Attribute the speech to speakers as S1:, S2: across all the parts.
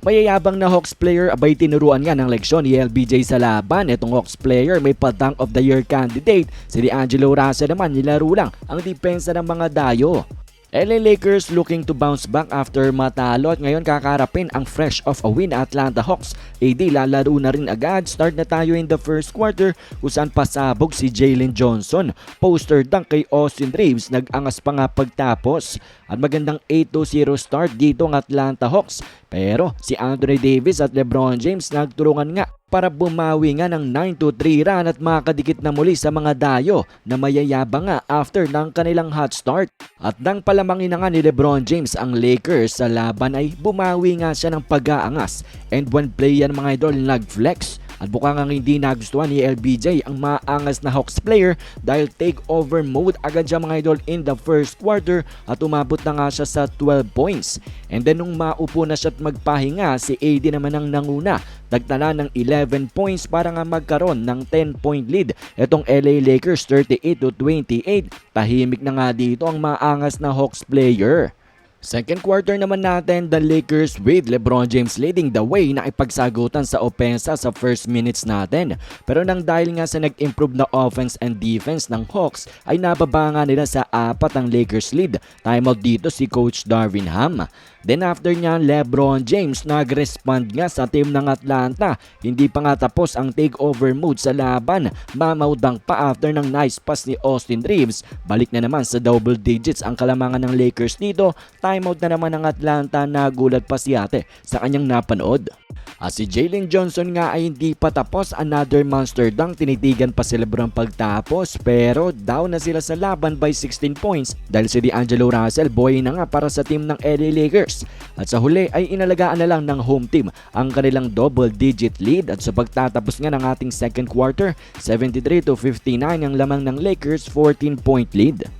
S1: Mayayabang na Hawks player abay tinuruan nga ng leksyon ni LBJ sa laban. Itong Hawks player may pa-dunk of the year candidate. Si D'Angelo Russell naman nilaro lang ang depensa ng mga dayo. LA Lakers looking to bounce back after matalo at ngayon kakarapin ang fresh of a win Atlanta Hawks. AD lalaro na rin agad. Start na tayo in the first quarter kung saan pasabog si Jalen Johnson. Poster dunk kay Austin Reeves nag-angas pa nga pagtapos. At magandang 8-0 start dito ang Atlanta Hawks. Pero si Andre Davis at LeBron James nagtulungan nga para bumawi nga ng 9-3 run at makadikit na muli sa mga dayo na mayayabang nga after ng kanilang hot start. At nang palamangin na nga ni Lebron James ang Lakers sa laban ay bumawi nga siya ng pag-aangas and one play yan mga idol nag-flex at bukang ang hindi nagustuhan ni LBJ ang maangas na Hawks player dahil takeover mode agad siya mga idol in the first quarter at umabot na nga siya sa 12 points. And then nung maupo na siya at magpahinga, si AD naman ang nanguna. Nagtala ng 11 points para nga magkaroon ng 10 point lead. Itong LA Lakers 38 to 28. Tahimik na nga dito ang maangas na Hawks player. Second quarter naman natin, the Lakers with LeBron James leading the way na ipagsagutan sa opensa sa first minutes natin. Pero nang dahil nga sa nag-improve na offense and defense ng Hawks ay nababa nga nila sa apat ang Lakers lead. Timeout dito si Coach Darvin Ham. Then after niya, LeBron James nag-respond nga sa team ng Atlanta. Hindi pa nga tapos ang takeover mode sa laban. Mamaudang pa after ng nice pass ni Austin Reeves. Balik na naman sa double digits ang kalamangan ng Lakers dito. Timeout na naman ng Atlanta nagulat pa si ate sa kanyang napanood. At si Jalen Johnson nga ay hindi pa tapos another monster dunk tinitigan pa si Lebron pagtapos pero down na sila sa laban by 16 points dahil si D'Angelo Russell boy na nga para sa team ng LA Lakers. At sa huli ay inalagaan na lang ng home team ang kanilang double digit lead at sa pagtatapos nga ng ating second quarter 73 to 59 ang lamang ng Lakers 14 point lead.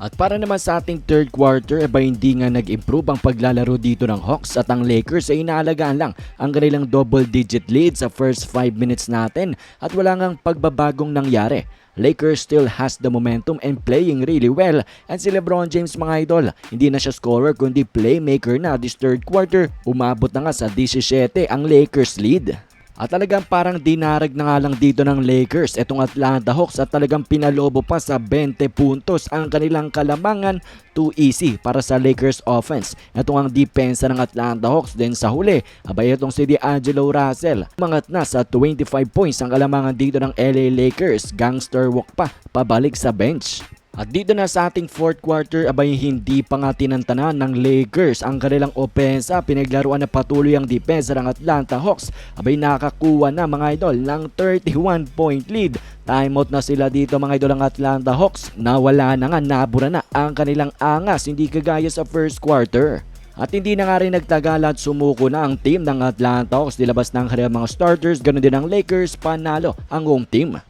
S1: At para naman sa ating third quarter, aba hindi nga nag-improve ang paglalaro dito ng Hawks at ang Lakers ay inaalagaan lang ang kanilang double-digit lead sa first 5 minutes natin at wala ngang pagbabagong nangyari. Lakers still has the momentum and playing really well and si Lebron James mga idol hindi na siya scorer kundi playmaker na this third quarter umabot na nga sa 17 ang Lakers lead. At talagang parang dinarag na nga lang dito ng Lakers itong Atlanta Hawks at talagang pinalobo pa sa 20 puntos ang kanilang kalamangan too easy para sa Lakers offense. Ito ang depensa ng Atlanta Hawks din sa huli. Abay itong si D'Angelo Russell. Mangat na sa 25 points ang kalamangan dito ng LA Lakers. Gangster walk pa pabalik sa bench. At dito na sa ating fourth quarter, abay hindi pa nga tinantanan ng Lakers ang kanilang opensa. Pinaglaruan na patuloy ang depensa ng Atlanta Hawks. Abay nakakuha na mga idol ng 31 point lead. Timeout na sila dito mga idol ng Atlanta Hawks. Nawala na nga, nabura na ang kanilang angas. Hindi kagaya sa first quarter. At hindi na nga rin nagtagal at sumuko na ang team ng Atlanta Hawks. Nilabas ng kanilang mga starters, ganoon din ang Lakers, panalo ang home team.